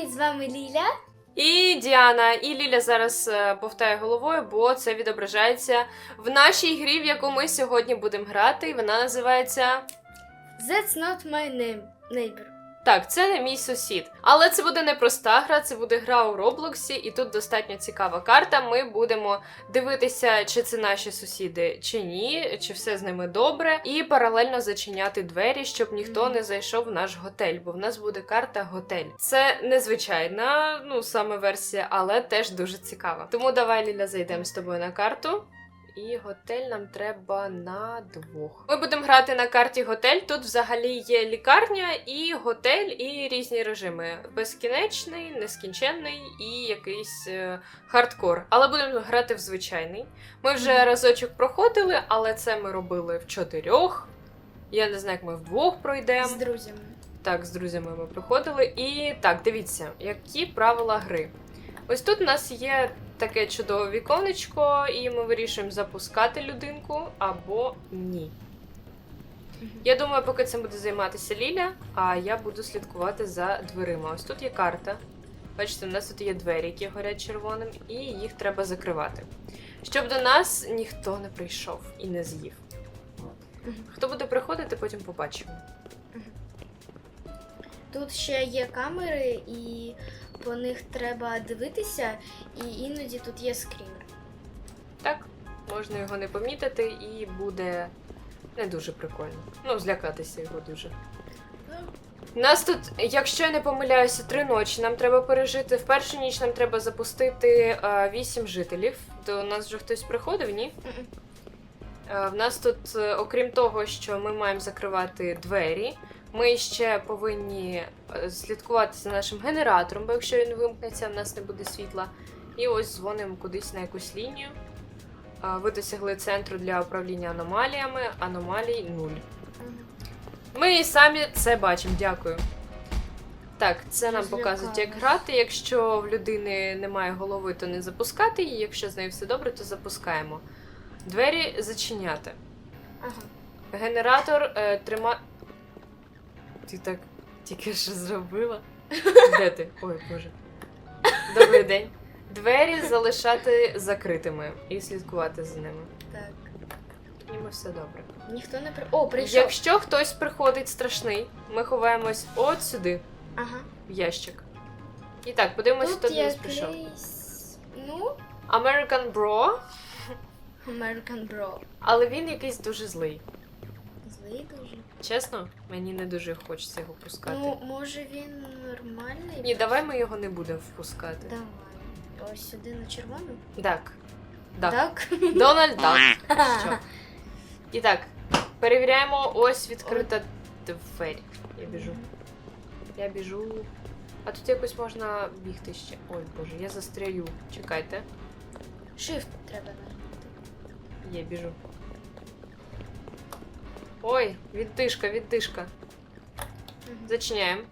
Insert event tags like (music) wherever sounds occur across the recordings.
Привіт, з вами Ліля. І Діана, і Ліля зараз е, повтає головою, бо це відображається в нашій грі, в яку ми сьогодні будемо грати. І вона називається. That's not my name, neighbor. Так, це не мій сусід. Але це буде не проста гра, це буде гра у Роблоксі, і тут достатньо цікава карта. Ми будемо дивитися, чи це наші сусіди, чи ні, чи все з ними добре, і паралельно зачиняти двері, щоб ніхто не зайшов в наш готель, бо в нас буде карта готель. Це незвичайна, ну саме версія, але теж дуже цікава. Тому давай, Ліля, зайдемо з тобою на карту. І готель нам треба на двох. Ми будемо грати на карті готель. Тут взагалі є лікарня і готель, і різні режими: безкінечний, нескінченний і якийсь е, хардкор. Але будемо грати в звичайний. Ми вже разочок проходили, але це ми робили в чотирьох. Я не знаю, як ми вдвох пройдемо. З друзями. Так, з друзями ми проходили. І так, дивіться, які правила гри. Ось тут у нас є таке чудове віконечко, і ми вирішуємо запускати людинку або ні. Я думаю, поки цим буде займатися Ліля, а я буду слідкувати за дверима. Ось тут є карта. Бачите, у нас тут є двері, які горять червоним, і їх треба закривати. Щоб до нас ніхто не прийшов і не з'їв. Хто буде приходити, потім побачимо. Тут ще є камери, і по них треба дивитися, і іноді тут є скрінер. Так, можна його не помітити, і буде не дуже прикольно. Ну, злякатися його дуже. У нас тут, якщо я не помиляюся, три ночі нам треба пережити. В першу ніч нам треба запустити е, вісім жителів. До нас вже хтось приходив, ні? Е, В нас тут, е, окрім того, що ми маємо закривати двері, ми ще повинні е, слідкувати за нашим генератором, бо якщо він вимкнеться, в нас не буде світла. І ось дзвонимо кудись на якусь лінію. Ви досягли центру для управління аномаліями. Аномалій нуль. Ми і самі це бачимо, дякую. Так, це нам показують, як грати. Якщо в людини немає голови, то не запускати її. Якщо з нею все добре, то запускаємо. Двері зачиняти. Ага. Генератор е, трима. Ти так тільки що зробила? Де ти? Ой, боже. Добрий день. Двері залишати закритими і слідкувати за ними. Так. І ми все добре. Ніхто не при. О, прийшов. Якщо хтось приходить страшний, ми ховаємось от сюди, Ага. в ящик. І так, подивимося, хто Тут до нас прийшов. якийсь. Ну, American Bro, American Bro. але він якийсь дуже злий. Дуже. Чесно, мені не дуже хочеться його пускати. Ну, може він нормальний? Ні, давай ми його не будемо впускати. Давай. Ось сюди на червону. Так. Так. Так? Дональд Дак. (laughs) Що? І так, перевіряємо ось відкрита двері. Я біжу. Я біжу. А тут якось можна бігти ще. Ой, боже, я застряю. Чекайте. Shift треба нажати. Я біжу. Ой, віддишка, віддишка. Зачиняємо.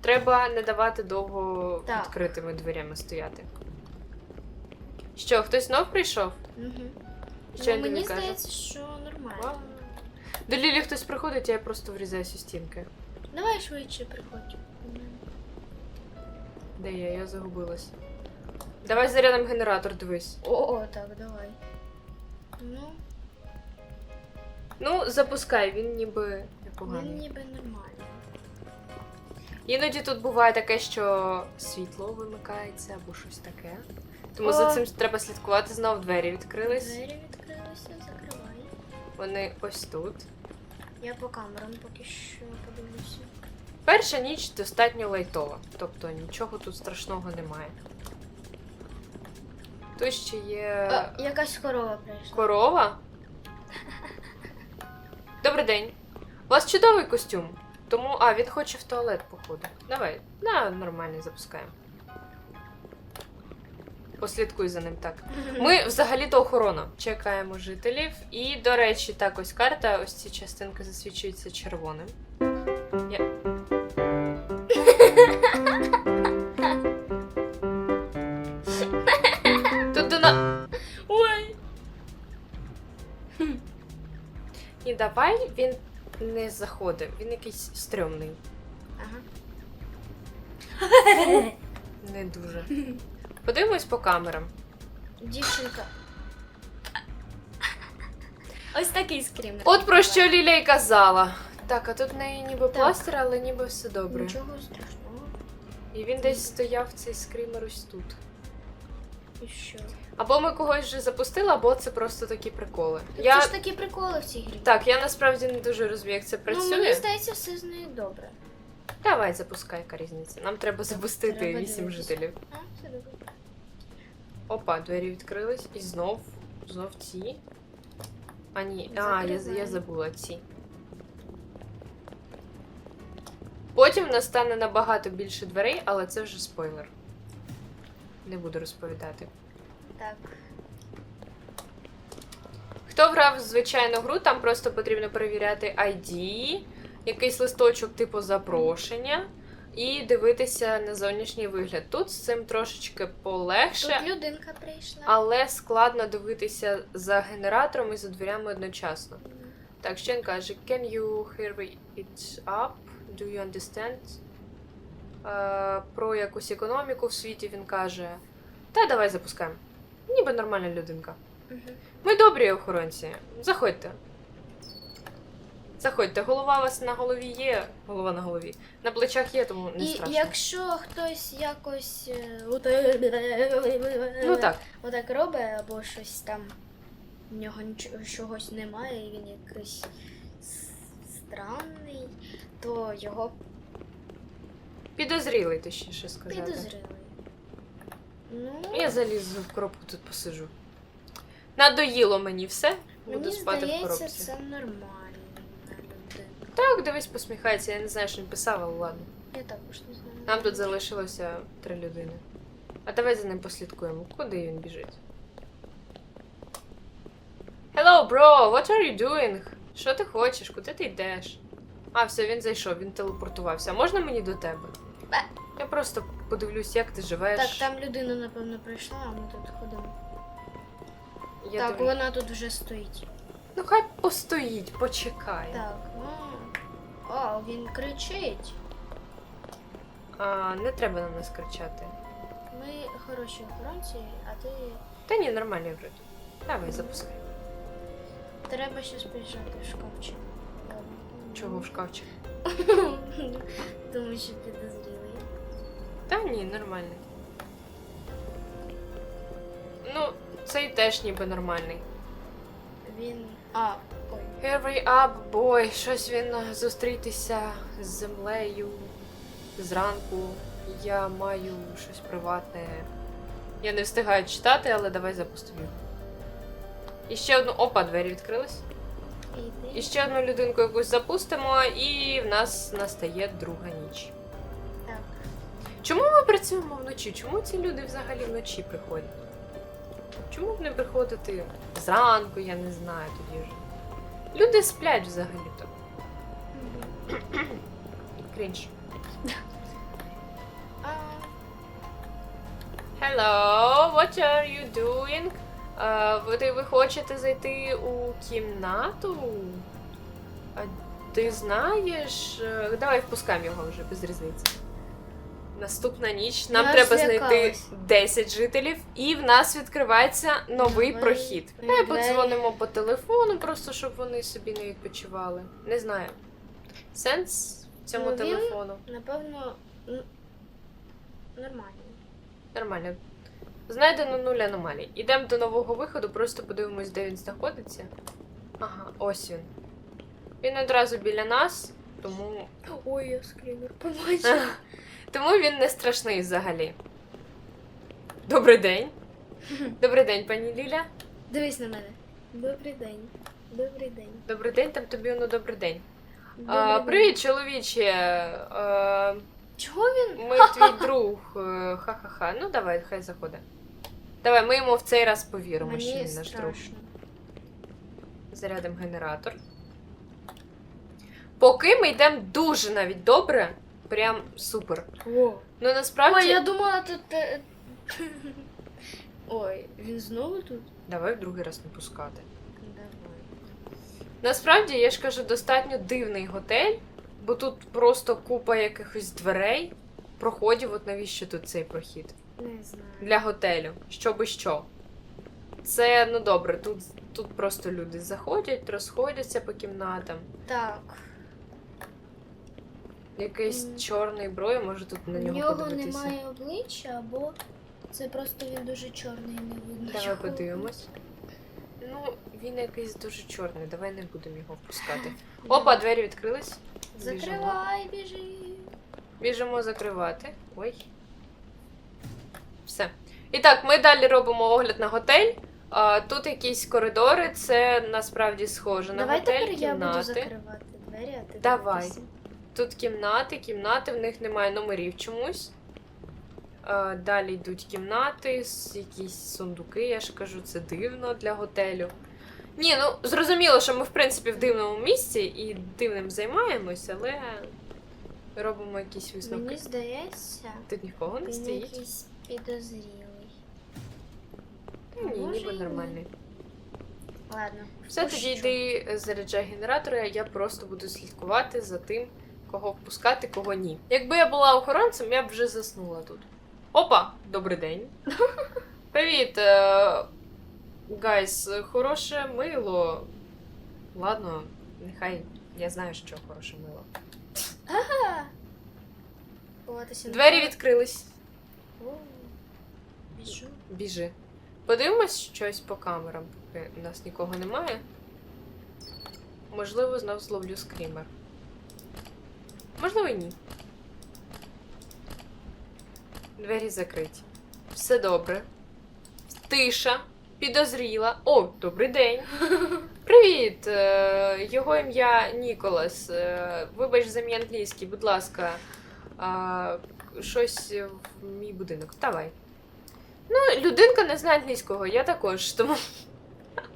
Треба не давати довго Так. відкритими дверями стояти. Що, хтось знов прийшов? Угу. Що ну, він мені каже? здається, що нормально. До Лілі хтось приходить, а я просто врізаюся у стінки. Давай швидше приходь. Де я? Я загубилась. Давай зарядом генератор, дивись. О, так, давай. Ну, Ну, запускай, він ніби він ніби нормально. Іноді тут буває таке, що світло вимикається або щось таке. Тому О. за цим треба слідкувати. Знов двері відкрились. Двері відкрилися, закривай. Вони ось тут. Я по камерам поки що подивлюся. Перша ніч достатньо лайтова, тобто нічого тут страшного немає. Тут ще є О, якась корова прийшла. корова. Добрий день. У вас чудовий костюм. Тому. А, він хоче в туалет, походу. Давай, на нормальний запускаємо. Послідкуй за ним так. (laughs) Ми взагалі-то охорона. Чекаємо жителів. І, до речі, так ось карта, ось ці частинки засвічуються червоним. Я... (laughs) Тут до на... Ой! (laughs) І давай він не заходив, він якийсь стрьомний. Ага. Не дуже. Подивимось по камерам. Дівчинка. Ось такий скрімер. От про що Ліля й казала. Так, а тут в неї ніби Так. пластир, але ніби все добре. Нічого страшного. І він десь стояв цей скример ось тут. І що? Або ми когось вже запустили, або це просто такі приколи. Так Я Це ж такі приколи в цій грі. так, я насправді не дуже розумію, як це Ну, працює. мені здається, все з нею добре. Давай запускай, яка різниця. Нам треба запустити вісім жителів. А, все добре. Опа, двері відкрились. І знов. Знов ці. А ні, а, я, я забула ці. Потім настане набагато більше дверей, але це вже спойлер. Не буду розповідати. Так. Хто грав в звичайну гру, там просто потрібно перевіряти ID, якийсь листочок типу запрошення, і дивитися на зовнішній вигляд. Тут з цим трошечки полегше, Тут людинка прийшла. але складно дивитися за генератором і за дверями одночасно. Так, що він каже: Can you hear it up? Do you understand? Е, про якусь економіку в світі він каже: Та давай запускаємо. Ніби нормальна людинка. Ми добрі охоронці. Заходьте. Заходьте, голова у вас на голові є. Голова на голові. На плечах є, тому не І страшно. якщо хтось якось е, Ну так. отак робить, або щось там в нього нічого чогось немає, і він якийсь с- странний, то його Підозрілий, точніше сказати. підозрили. Ну, Я залізу в коробку тут посижу. Надоїло мені все. Буду мені спати в коробці. це нормальна людина. Так, дивись, посміхається. Я не знаю, що він писав, але ладно. Я також не знаю. Нам тут залишилося три людини. А давай за ним послідкуємо. Куди він біжить? Hello, bro, what are you doing? Що ти хочеш? Куди ти йдеш? А, все, він зайшов, він телепортувався. А можна мені до тебе? Бе. Я просто подивлюсь, як ти живеш. Так, там людина, напевно, прийшла, а ми тут ходимо. Я так, дивлюсь. вона тут вже стоїть. Ну хай постоїть, почекає. Так, ну. О, він кричить. А, не треба на нас кричати. Ми хороші охоронці, а ти. Та ні, нормально вроді. Давай, запускай. Треба щось приїжджати в шкафчик. Ладно. Чого в шкафчик? (laughs) Тому що підозрілий. Та ні, нормальний. Ну, цей теж ніби нормальний. Він. А, ой. Hurry up, boy, щось він е, зустрітися з землею зранку. Я маю щось приватне. Я не встигаю читати, але давай запустимо. І ще одну. Опа, двері відкрились. І ще одну людинку якусь запустимо, і в нас настає друга ніч. Чому ми працюємо вночі? Чому ці люди взагалі вночі приходять? Чому б не приходити зранку, я не знаю тоді вже. Люди сплять взагалі-то. Крінж. Hello, what are you doing? Ви, ви хочете зайти у кімнату? А ти знаєш? Е, Давай впускаємо його вже без різниці. Наступна ніч. Нам Я треба знайти злякалась. 10 жителів, і в нас відкривається новий Новий прохід. Давай подзвонимо по телефону, просто щоб вони собі не відпочивали. Не знаю. Сенс в цьому Ну, він- телефону. напевно, н- нормально. Нормально. Знайдено нуль аномалій. Ідемо до нового виходу, просто подивимось, де він знаходиться. Ага, ось він. Він одразу біля нас, тому. Ой, я скрімер побачила. (laughs) Тому він не страшний взагалі. Добрий день. Добрий день, пані Ліля. Дивись на мене. Добрий день. Добрий день. Добрий день, там тобі ну добрий день. Добрий А, день. привіт, чоловіче. А, Чого він? ми твій (laughs) друг. Е, Ха-ха-ха. Ну давай, хай заходить. Давай, ми йому в цей раз повіримо, що Мені він наш друг. страшно. Зарядимо генератор. Поки ми йдемо дуже навіть добре. Прям супер. О. Ну насправді. Ой, я думала тут. е, (laughs) Ой, він знову тут? Давай в другий раз не пускати. Давай. Насправді, я ж кажу, достатньо дивний готель, бо тут просто купа якихось дверей, проходів, от навіщо тут цей прохід? Не знаю. Для готелю. Що би що. Це, ну добре, тут, тут просто люди заходять, розходяться по кімнатам. Так. Якийсь чорний брой, може тут на У нього нього подивитися. немає обличчя, або це просто він дуже чорний і не видно. Давай його подивимось. Ну, він якийсь дуже чорний, давай не будемо його впускати. (gasps) Опа, двері відкрились. Закривай, біжи. Біжимо закривати. Ой. Все. І так, ми далі робимо огляд на готель. А, тут якісь коридори, це насправді схоже на Давай готель, тепер я буду кімнати. закривати двері, а ти Давай. дивитися. Тут кімнати, кімнати, в них немає номерів чомусь. А, далі йдуть кімнати, якісь сундуки, я ж кажу, це дивно для готелю. Ні, ну зрозуміло, що ми в принципі в дивному місці і дивним займаємось, але робимо якісь висновки. Мені здається, Тут нікого не він стоїть. якийсь підозрілий. Та Ні, Може, ніби і ні. нормальний. Ладно. Все, тоді пущу. йди е, заряджай генератори, а я просто буду слідкувати за тим, кого впускати, кого ні. Якби я була охоронцем, я б вже заснула тут. Опа! Добрий день. (laughs) Привіт, е, гайс, хороше мило. Ладно, нехай я знаю, що хороше мило. Двері відкрились. Біжу. Біжи. Подивимось щось по камерам, поки нас нікого немає. Можливо, знов зловлю скрімер. Можливо, і ні. Двері закриті. Все добре. Тиша. Підозріла. О, добрий день. (laughs) Привіт. е, Його ім'я Ніколас. Е, Вибач за мій англійський, будь ласка. Щось в мій будинок. Давай. Ну, людинка не знає англійського, я також, тому.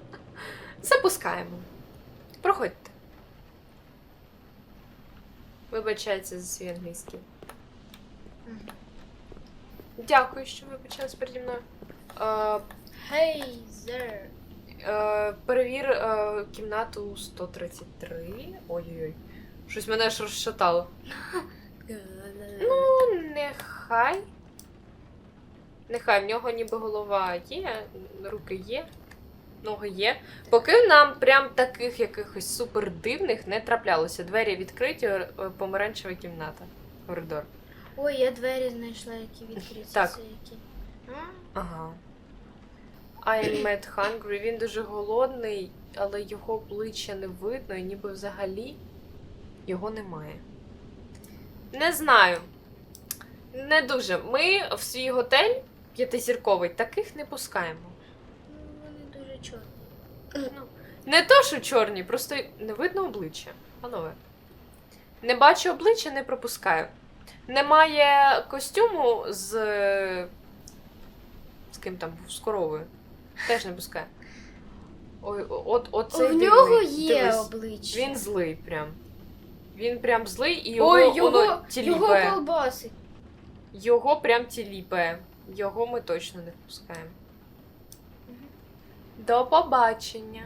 (laughs) Запускаємо. Проходьте. Вибачайте за свій англійський. Дякую, що вибачались переді мною. Е, Hey there. е, перевір е, кімнату 133. Ой-ой-ой. Щось мене аж розшатало. (laughs) Ну, нехай. Нехай, в нього ніби голова є, руки є, ноги є. Поки нам прям таких якихось супер дивних не траплялося. Двері відкриті, е, помаранчева кімната. Коридор. Ой, я двері знайшла, які відкриті. Так. Це які. Ага. I'm mad hungry. Він дуже голодний, але його обличчя не видно, і ніби взагалі його немає. Не знаю. Не дуже. Ми в свій готель п'ятизірковий таких не пускаємо. Дуже чорні. Ну, не то, що чорні, просто не видно обличчя. Панове. Не бачу обличчя, не пропускаю. Немає костюму з. З ким там був? З коровою. Теж не пускаю. Ой, от, от В цей нього дивний. є Дивись, обличчя. Він злий прям. Він прям злий і його, Ой, воно його, його тіліпає. Його прям тіліпає. Його ми точно не впускаємо. До побачення.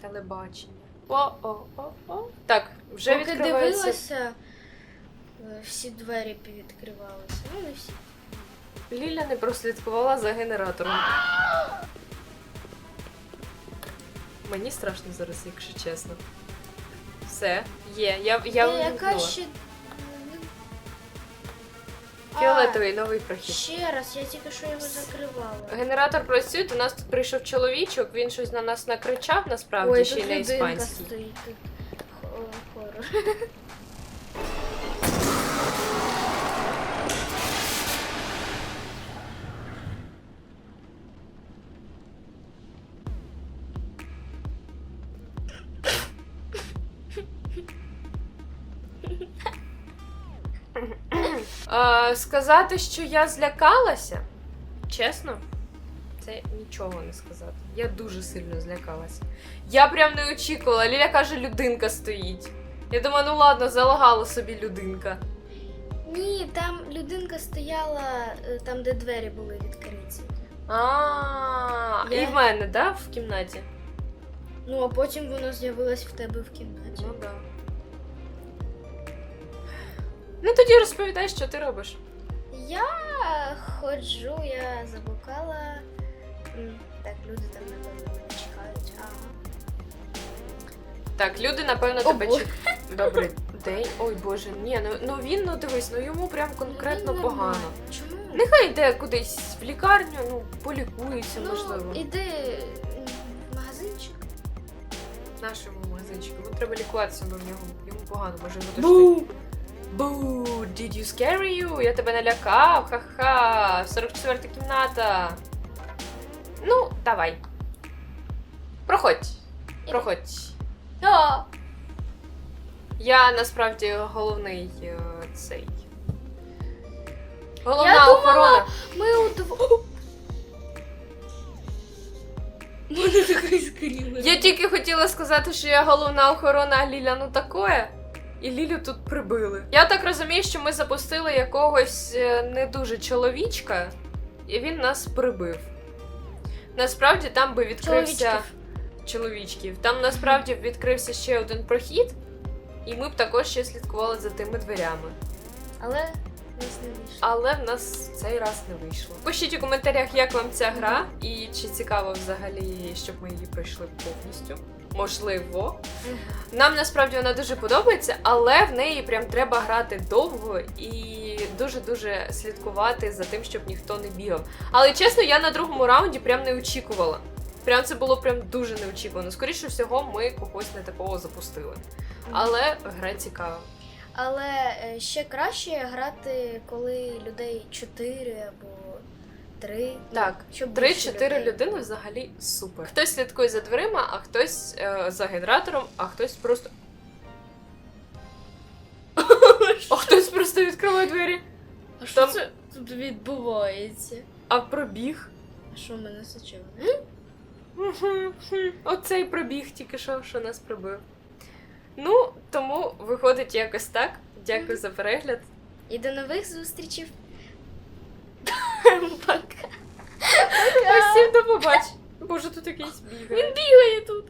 Телебачення. О-о-о-о. Так, вже Поки відкривається. дивилася, е, всі двері відкривалися. Ну, не всі. Ліля не прослідкувала за генератором. Mені страшно зараз, якщо чесно. Все, є. Я, я Е, яка вимкнула. ще. Фіолетовий новий прохід. ще раз, я тільки що його закривала. Генератор працює, у нас тут прийшов чоловічок, він щось на нас накричав, насправді, Ой, ще тут й на людинка іспанській. стоїть. Тут О, хорор. (laughs) сказати, що я злякалася, чесно, це нічого не сказати. Я дуже сильно злякалася. Я прям не очікувала. Ліля каже, людинка стоїть. Я думаю, ну ладно, залагала собі людинка. Ні, там людинка стояла е, там, де двері були відкриті. А, і в мене, да, в кімнаті? Ну, а потім вона з'явилась в тебе в кімнаті. Ну да. Ну тоді розповідай, що ти робиш. Я ходжу, я заблукала. Так, люди там напевно мене чекають. Ага. Так, люди, напевно, О, тебе Боже. чекають. Добрий день. Ой боже, ні, ну, ну він, ну дивись, ну йому прям конкретно Ну, погано. нормально. Чому? Нехай йде кудись в лікарню, ну, полікується, можливо. Ну, іди м, в магазинчик. Нашому магазинчику. Йому треба лікуватися, бо в нього йому погано, може йому Бу! Бу! Did you scare you? Я тебе налякав? Ха-ха! 44 кімната. Ну, давай. Проходь. Проходь. А, Я насправді головний е, цей. Головна Я думала- охорона. ми удвох. Мене такий скрім. Я тільки хотіла сказати, що я головна охорона, а Ліля ну такое. І Лілю тут прибили. Я так розумію, що ми запустили якогось е, не дуже чоловічка, і він нас прибив. Насправді там би відкрився Чоловічків. чоловічків. Там насправді відкрився ще один прохід, і ми б також ще слідкували за тими дверями. Але нас не вийшло. Але в нас цей раз не вийшло. Пишіть у коментарях, як вам ця гра, і чи цікаво взагалі, щоб ми її пройшли повністю. Можливо. Нам насправді вона дуже подобається, але в неї прям треба грати довго і дуже-дуже слідкувати за тим, щоб ніхто не бігав. Але чесно, я на другому раунді прям не очікувала. Прям це було прям дуже неочікувано. Скоріше всього, ми когось не такого запустили. Але гра цікава. Але е, ще краще грати, коли людей 4 або 3. Так, щоб Три-чотири людини взагалі супер. Хтось слідкує за дверима, а хтось е, за генератором, а хтось просто. (laughs) А хтось просто відкриває двері. А що Там- це тут відбувається? А пробіг. А що мене сочило? Оцей пробіг тільки що, що нас прибив. Ну, тому виходить якось так. Дякую за перегляд. І до нових зустрічей. Пока. Усім до побачення. (laughs) Боже, тут якийсь бігає. Бігає тут.